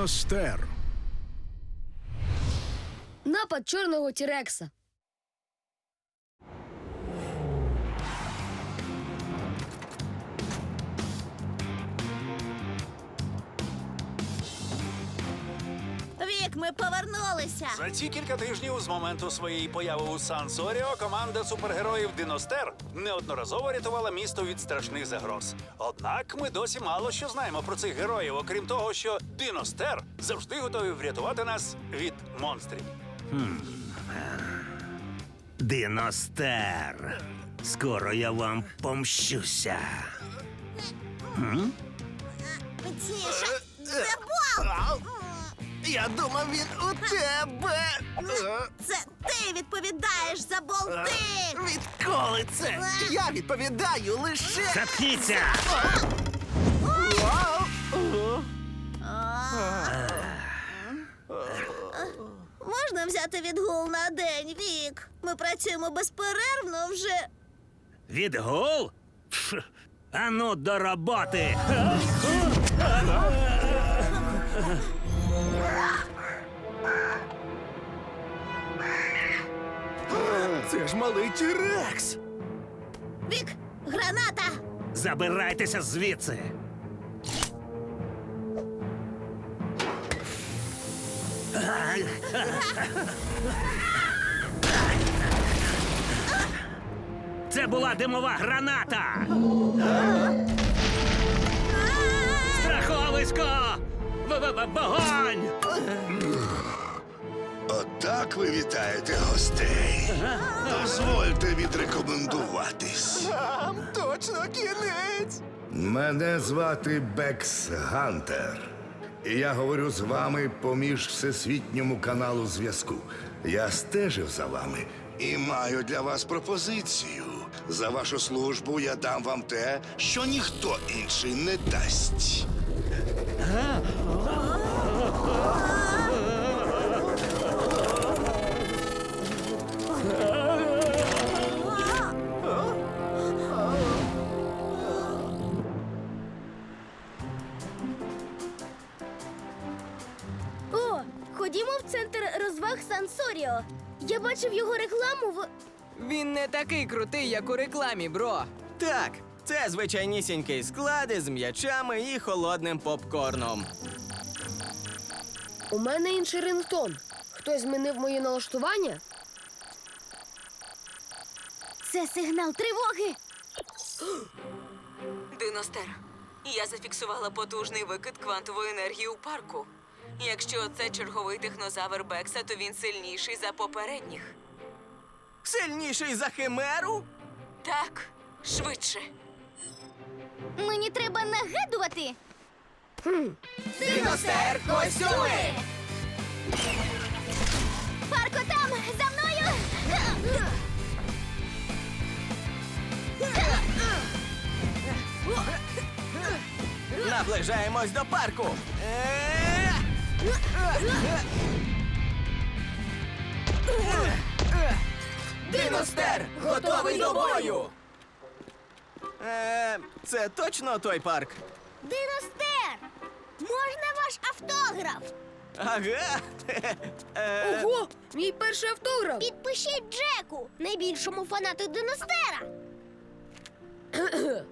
Диностер. Напад чорного Тірекса. Вік, ми повернулися. За ці кілька тижнів з моменту своєї появи у Сан Соріо команда супергероїв Диностер неодноразово рятувала місто від страшних загроз. Однак ми досі мало що знаємо про цих героїв, окрім того, що Диностер завжди готові врятувати нас від монстрів. Диностер. Скоро я вам помщуся. Тіше, це Бол! Я думав, він у тебе. Це ти відповідаєш за болти! Відколи це? Я відповідаю лише. Заткніться! Можна взяти відгул на день, Вік? Ми працюємо безперервно вже. Відгул? Ану до роботи. Це ж малий Тірекс. Вік, граната! Забирайтеся звідси. Це була димова граната. Страховисько! В-в-в- Вогонь! Отак ви вітаєте гостей. Дозвольте відрекомендуватись. Нам точно кінець. Мене звати Бекс Гантер. І я говорю з вами поміж всесвітньому каналу зв'язку. Я стежив за вами і маю для вас пропозицію. За вашу службу я дам вам те, що ніхто інший не дасть. Я бачив його рекламу в. Він не такий крутий, як у рекламі, бро. Так, це звичайнісінький склади з м'ячами і холодним попкорном. У мене інший рингтон. Хтось змінив мої налаштування? Це сигнал тривоги! Диностер. Я зафіксувала потужний викид квантової енергії у парку. Якщо це черговий технозавр Бекса, то він сильніший за попередніх. Сильніший за химеру? Так, швидше. Мені треба нагадувати. Диностер костюми! Парко там! За мною! Наближаємось до парку. Е! Диностер! Готовий до бою! Е, це точно той парк? Диностер! Можна ваш автограф? Ага. Е, Ого! Мій перший автограф! Підпишіть Джеку, найбільшому фанату Диностера.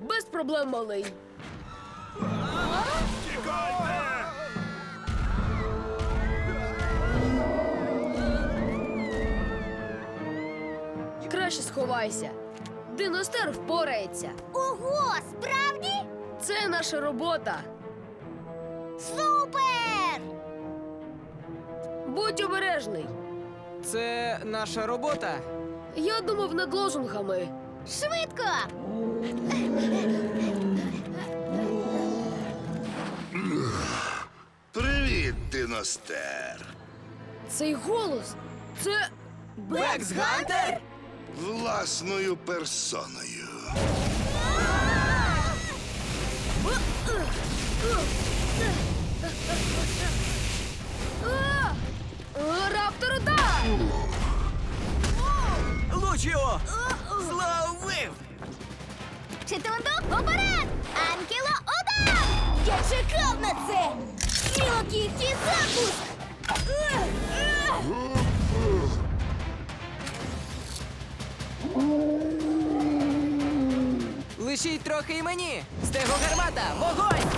Без проблем, малий. Тікайте! Краще сховайся. Диностер впорається. Ого, справді? Це наша робота. Супер! Будь обережний. Це наша робота. Я думав над лозунгами. Швидко! Привіт, Диностер. Цей голос. Це. Бекс Гантер? Власною персоною. Раптор удар! Лучіо! Зловив! Читунду, уперед! Анкіло, удар! Я чекав на це! Мілокіхті запуск! Лишіть трохи і мені. Стего гармата, вогонь!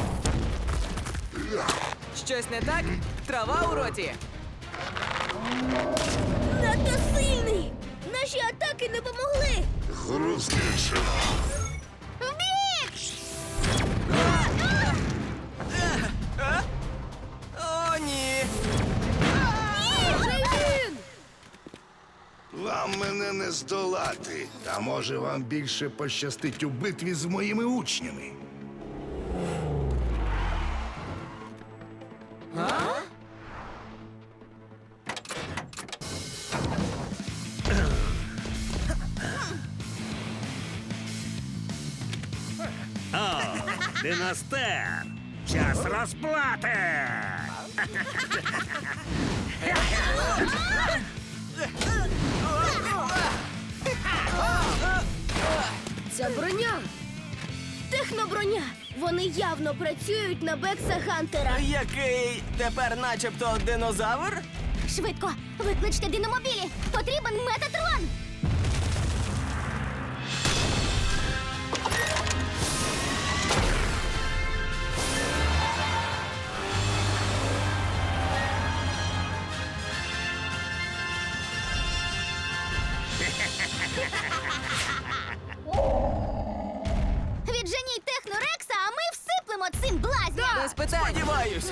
Щось не так? Трава у роті. Надто сильний! Наші атаки не помогли! Хрустніше. Та може вам більше пощастить у битві з моїми учнями. О, Диностер! Час розплати! Ця броня! Техноброня! Вони явно працюють на Бекса Гантера. Який тепер начебто динозавр? Швидко! Викличте диномобілі! Потрібен метатрон! питань. Сподіваюсь.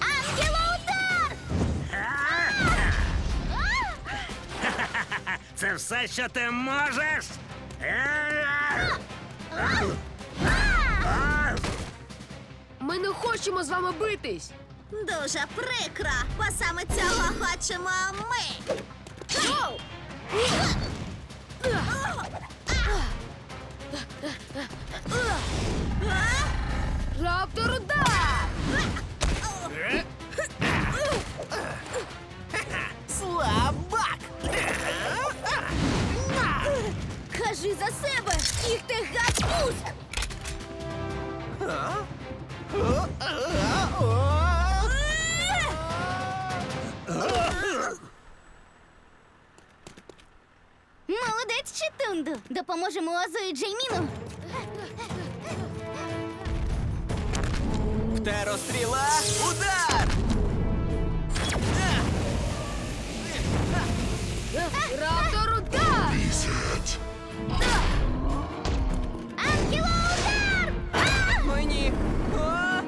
Ангелоудар! Це все, що ти можеш? Ми не хочемо з вами битись! Дуже прикро, бо саме цього хочемо ми. Раптор удар! Допоможемо Озу і Джейміну! Птеростріла! Удар! Раптор удар! Ангелоудар! Мені. О!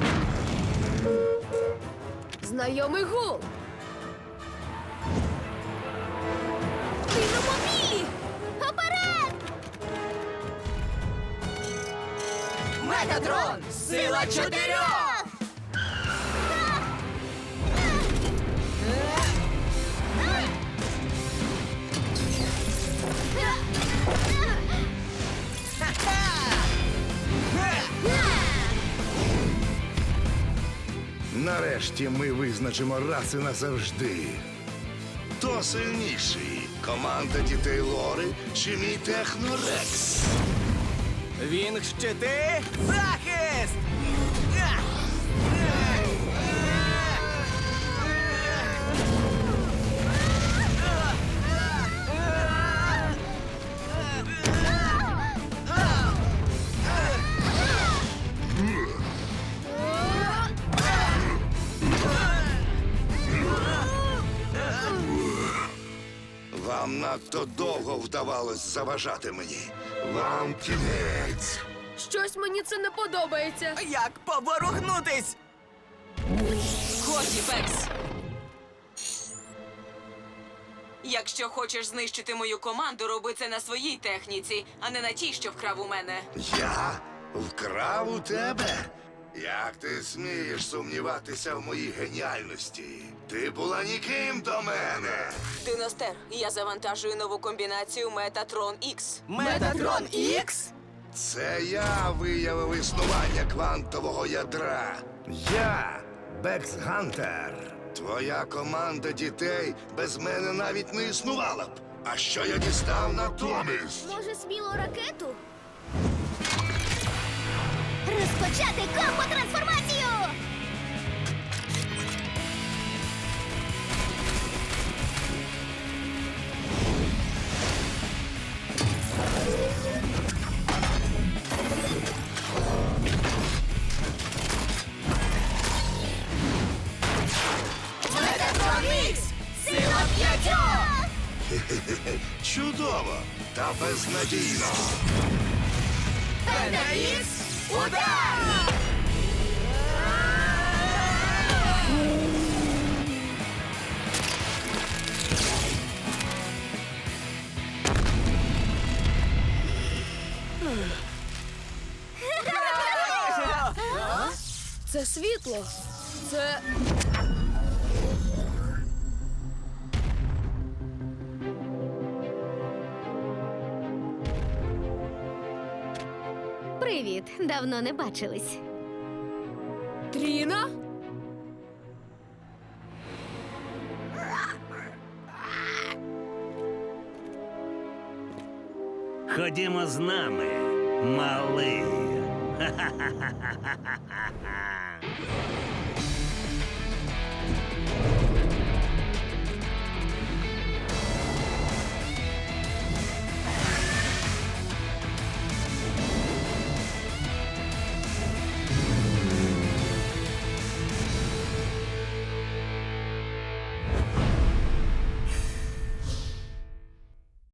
Знайомий гул! Мегатрон! Сила чотирьох! Нарешті ми визначимо раси назавжди. Хто сильніший? Команда дітей Лори чи мій технорекс? Він щити захист! Вам надто довго вдавалось заважати мені. Вам кінець. Щось мені це не подобається. Як поворухнутись? Годі, Бекс! Якщо хочеш знищити мою команду, роби це на своїй техніці, а не на тій, що вкрав у мене. Я вкрав у тебе? Як ти смієш сумніватися в моїй геніальності? Ти була ніким до мене. Диностер, я завантажую нову комбінацію Метатрон X. Метатрон Ікс? Це я виявив існування квантового ядра. Я Бекс Гантер. Твоя команда дітей без мене навіть не існувала б. А що я дістав натомість? Може, сміло ракету? Розпочати комбо-трансформацію! Сила п'ятьох! Чудово та безнадійно. Пентаікс! Це світло. Це. Привіт, давно не бачились. Тріна? Ходімо з нами, малий. Ха-ха-ха-ха-ха-ха-ха.